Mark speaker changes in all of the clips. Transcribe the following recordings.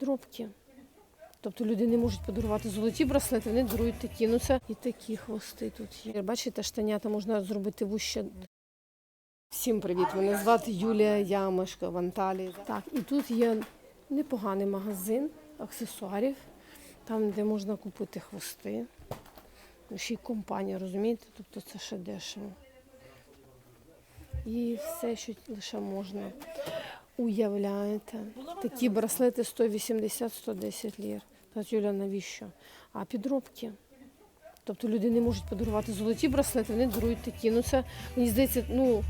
Speaker 1: Дробки. Тобто люди не можуть подарувати золоті браслети, вони дарують такі. Ну це і такі хвости тут є. Бачите, штанята можна зробити вуще. Всім привіт! Мене звати Юлія Ямашка в Анталії. Так, і тут є непоганий магазин аксесуарів, там, де можна купити хвости. Ну, Ще й компанія, розумієте? Тобто це ще дешево. І все, що лише можна. Уявляєте, такі браслети 180-110 лір. Кажуть, Юля, навіщо? А підробки. Тобто люди не можуть подарувати золоті браслети, вони дарують такі. Ну це мені здається, ну,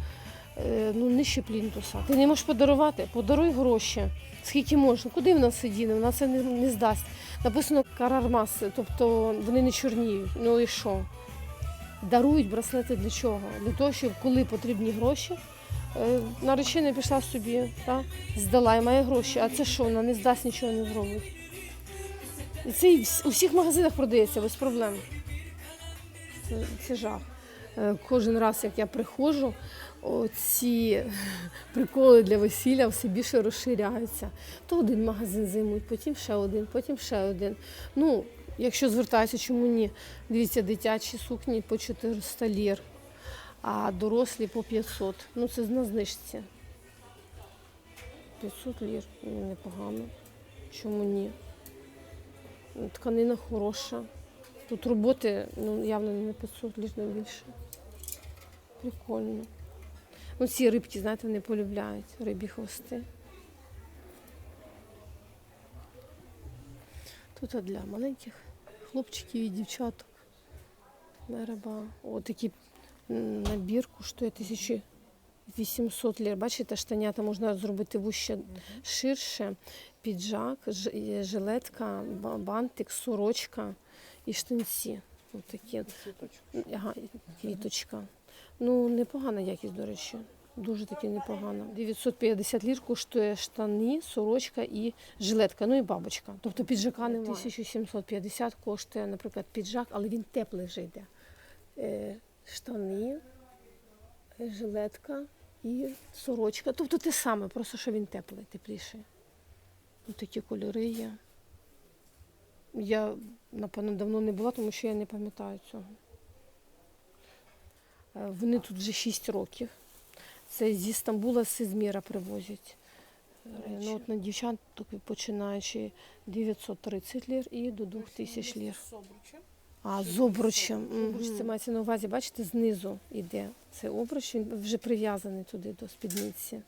Speaker 1: е, ну нижче плінтуса. Ти не можеш подарувати, подаруй гроші. Скільки можна? Куди в нас сиділи? Вона це не, не здасть. Написано карармас, тобто вони не чорніють. Ну і що? Дарують браслети для чого? Для того, щоб коли потрібні гроші, наречена пішла собі, та, здала і має гроші. А це що? Вона не здасть, нічого не зробить. Це і у всіх магазинах продається без проблем. Це, це жах. Е, Кожен раз, як я приходжу, ці приколи для весілля все більше розширяються. То один магазин займуть, потім ще один, потім ще один. Ну, якщо звертаюся, чому ні? Дивіться, дитячі сукні по 400 лір, а дорослі по 500. Ну, це на знижці. 500 лір, ну, непогано. Чому ні? Тканина хороша. Тут роботи ну, явно не на 500 лір, не більше. Прикольно. Ну, ці рибки, знаєте, вони полюбляють рибі хвости. Тут для маленьких хлопчиків і дівчаток. Мереба. О, такий м, набір коштує 1800 лір. Бачите, штанята можна зробити вуще ширше. Піджак, е, жилетка, бантик, сорочка і штанці. Ось такі. Ага, квіточка. Ну, непогана якість, до речі. Дуже таки непогано. 950 лір коштує штани, сорочка і жилетка, ну і бабочка. Тобто піджака немає. 1750 коштує, наприклад, піджак, але він теплий вже йде. Штани, жилетка і сорочка. Тобто те саме, просто що він теплий, тепліший. Ось такі кольори є. Я, напевно, давно не була, тому що я не пам'ятаю цього. Е, Вони тут вже 6 років. Це зі Стамбула, з Ізміра привозять. Е, Ну, от на дівчаток починаючи 930 лір і до 2000 лір. А, з обручем. Мгм. Це мається на увазі, бачите, знизу йде. Це обруч, він вже прив'язаний туди до спідниці.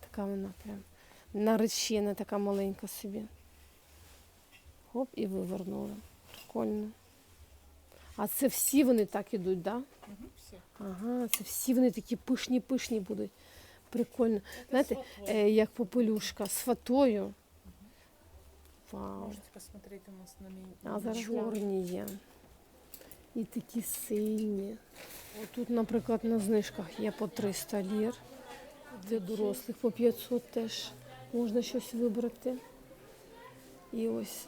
Speaker 1: Така вона прям наречена, така маленька собі. Хоп, і вивернули. Прикольно. А це всі вони так ідуть, так? Да? Ага, це всі вони такі пишні-пишні будуть. Прикольно. Знаєте, е, як попелюшка з фатою. Вау.
Speaker 2: Можете посмотреть у нас на меню.
Speaker 1: А зараз чорні є. І такі сині. Тут, наприклад, на знижках є по 300 лір. Для дорослих по 500 теж можна щось вибрати. І ось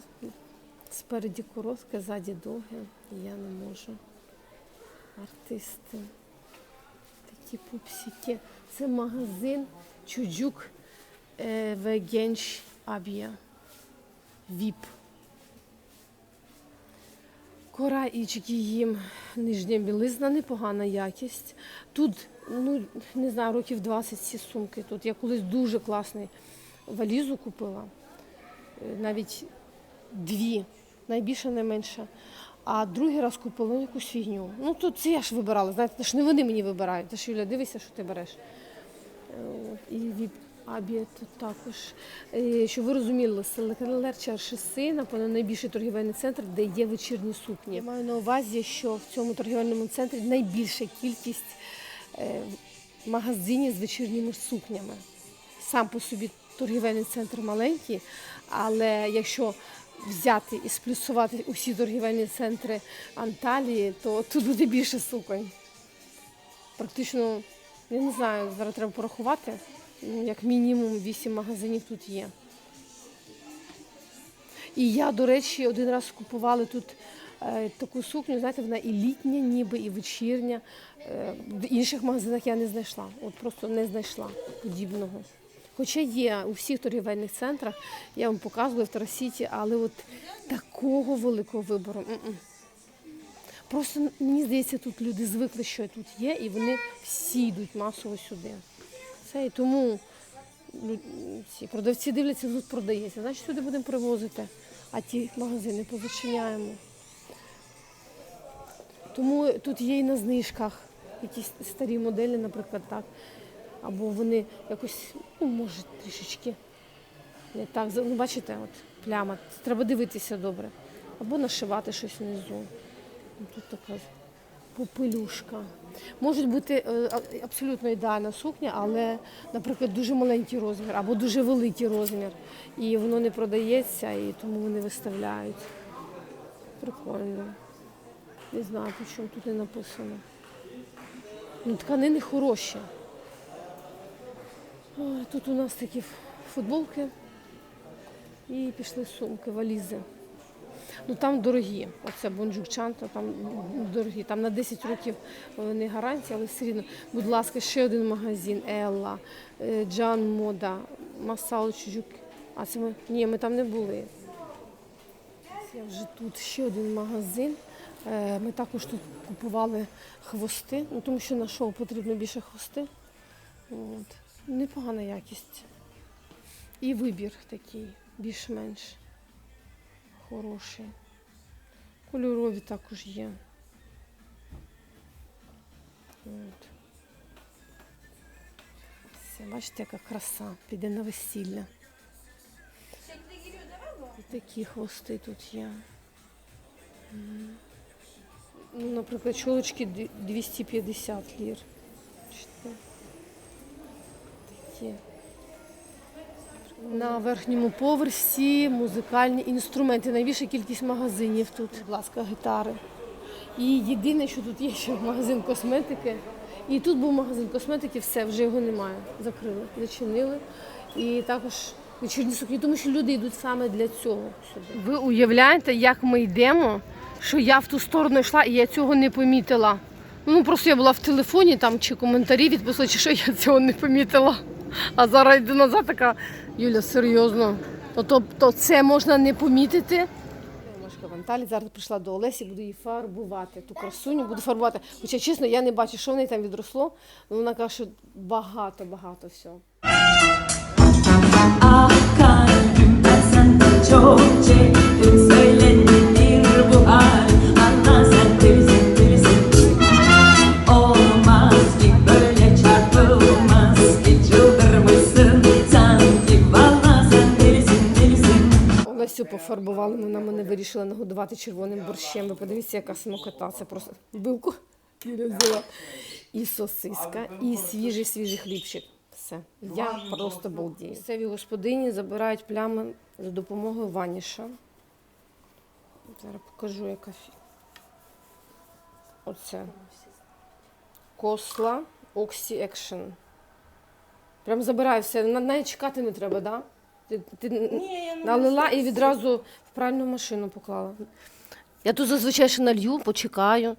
Speaker 1: спереді коротке, ззаді довге. Я не можу. Артисти. Такі пупсики. Це магазин Чуджук е, Вегенш Абія. Віп. Кора і їм нижня білизна, непогана якість. Тут, ну не знаю, років 20 ці сумки. Тут я колись дуже класний валізу купила. Е, Навіть дві, найбільше, найменше. А другий раз купила ну, якусь фігню. Ну тут це я ж вибирала, знаєте, це ж не вони мені вибирають. Це ж Юля, дивися, що ти береш. Е, І від Абі тут також. Е, Щоб ви розуміли, Селекалерча Шоси, напевно, найбільший торгівельний центр, де є вечірні сукні. Я маю на увазі, що в цьому торгівельному центрі найбільша кількість е, магазинів з вечірніми сукнями. Сам по собі торгівельний центр маленький, але якщо взяти і сплюсувати усі торгівельні центри Анталії, то тут буде більше суконь. Практично, я не знаю, зараз треба порахувати. Ну, як мінімум 8 магазинів тут є. І я, до речі, один раз купувала тут е, таку сукню, знаєте, вона і літня, ніби, і вечірня. Е, в інших магазинах я не знайшла. От просто не знайшла подібного. Хоча є у всіх торгівельних центрах, я вам показувала в Тарасіті, але от такого великого вибору. м-м. Просто мені здається, тут люди звикли, що тут є, і вони всі йдуть масово сюди. Це і тому лю- ці продавці дивляться, тут продається, значить сюди будемо привозити, а ті магазини позачиняємо. Тому тут є і на знижках якісь старі моделі, наприклад, так. Або вони якось, ну, може, трішечки не так. Ну, бачите, от пляма. Треба дивитися добре. Або нашивати щось внизу. Ну, Тут така попелюшка. Можуть бути е, абсолютно ідеальна сукня, але, наприклад, дуже маленький розмір або дуже великий розмір. І воно не продається, і тому вони виставляють. Прикольно. Не знаю, по чому тут не написано. Ну, тканини хороші. Тут у нас такі футболки і пішли сумки, валізи. Ну там дорогі. Оце бонджукчанта, там дорогі. Там на 10 років не гарантія, але все рівно. Будь ласка, ще один магазин Елла, е, Джан Мода, Масал Чуджук. А це ми. Ні, ми там не були. Я вже тут ще один магазин. Е, Ми також тут купували хвости, ну, тому що на шоу потрібно більше хвости. От. Непогана якість. І вибір такий, більш-менш хороший. Кольорові також є. От. Все, бачите, яка краса. Піде на весілля. І такі хвости тут є. Ну, наприклад, чолочки 250 лір. Такі. На верхньому поверсі музикальні інструменти. Найбільша кількість магазинів тут. Будь ласка, гітари. І єдине, що тут є, ще магазин косметики. І тут був магазин косметики, все, вже його немає. Закрили, зачинили. І також вечірні сукні, тому що люди йдуть саме для цього сюди. Ви уявляєте, як ми йдемо, що я в ту сторону йшла і я цього не помітила. Ну просто я була в телефоні там чи коментарі відписала, чи що я цього не помітила. А зараз йду назад, така Юля, серйозно. Тобто то це можна не помітити. Машка Ванталі зараз прийшла до Олесі, буду її фарбувати. Ту красуню буду фарбувати. Хоча, чесно, я не бачу, що в неї там відросло. Вона каже, що багато-багато всього. Вирішила нагодувати червоним борщем. Ви подивіться, яка смакота. Це просто вилку взяла. І сосиска, і свіжий свіжий хлібчик. Все. Я просто балдію. Місцеві господині забирають плями за допомогою ваніша. Зараз покажу, яка фі. Оце. Косла Oxy Action. Прям забираю все. На- Навіть чекати не треба, так? Да? Ти, ти
Speaker 2: Ні, я не
Speaker 1: налила і відразу в пральну машину поклала. Я тут зазвичай ще налью, почекаю.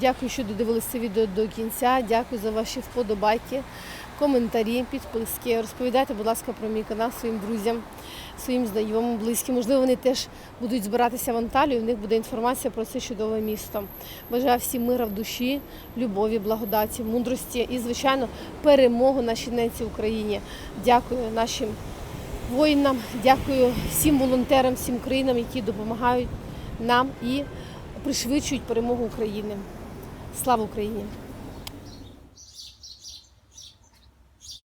Speaker 1: Дякую, що додивилися відео до кінця. Дякую за ваші вподобайки, коментарі, підписки. Розповідайте, будь ласка, про мій канал своїм друзям, своїм знайомим, близьким. Можливо, вони теж будуть збиратися в Анталію. У них буде інформація про це чудове місто. Бажаю всім мира в душі, любові, благодаті, мудрості і, звичайно, перемогу нашій ненці Україні. Дякую нашим воїнам, дякую всім волонтерам, всім країнам, які допомагають нам і пришвидшують перемогу України. Слава Україні!